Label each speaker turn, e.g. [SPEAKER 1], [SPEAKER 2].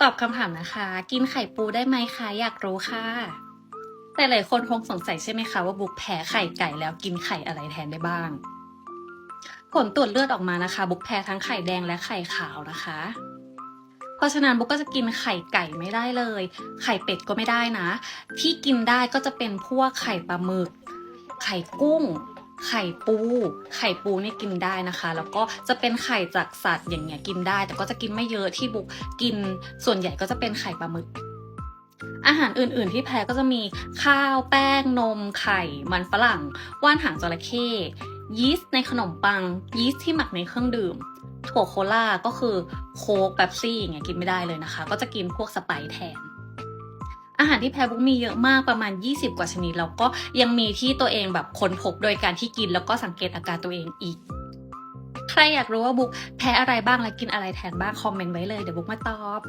[SPEAKER 1] ตอบคำถามนะคะ กินไข่ปูได้ไหมคะอยากรู้ค่ะแต่หลายคนคงสงสัยใช่ไหมคะว่าบุกแพ้ไข่ไก่แล้วกินไข่อะไรแทนได้บ้าง ผลตรวจเลือดออกมานะคะ บุกแพ้ทั้งไข่แดงและไข่ขาวนะคะ เพราะฉะนั้นบุกก็จะกินไข่ไก่ไม่ได้เลย ไข่เป็ดก็ไม่ได้นะ ที่กินได้ก็จะเป็นพวกไข่ปลาหมึก ไข่กุ้ง ไข่ปู ไข่ปูนี่กินได้นะคะ แล้วก็จะเป็นไข่จากสัตว์อย่างเงี้ยกินได้ แต่ก็จะกินไม่เยอะที่บุกกินส่วนใหญ่ก็จะเป็นไข่ปลาหมึก อาหารอื่นๆที่แพ้ก็จะมีข้าวแป้งนม ไข่ มันฝรั่ง ว่านหางจระเข้ยีสต์ในขนมปัง ยีสต์ที่หมักในเครื่องดื่ม ถั่วโคล่าก็คือโค้กเป๊ปซี่อย่างเงี้ยกินไม่ได้เลยนะคะ ก็จะกินพวกสไปซ์แทน อาหารที่แพ้บุ๊กมีเยอะมากประมาณ 20 กว่าชนิด แล้วก็ยังมีที่ตัวเองแบบค้นพบโดยการที่กินแล้วก็สังเกตอาการตัวเองอีก ใครอยากรู้ว่าบุ๊กแพ้อะไรบ้างและกินอะไรแทนบ้างคอมเมนต์ไว้เลยเดี๋ยวบุ๊กมาตอบ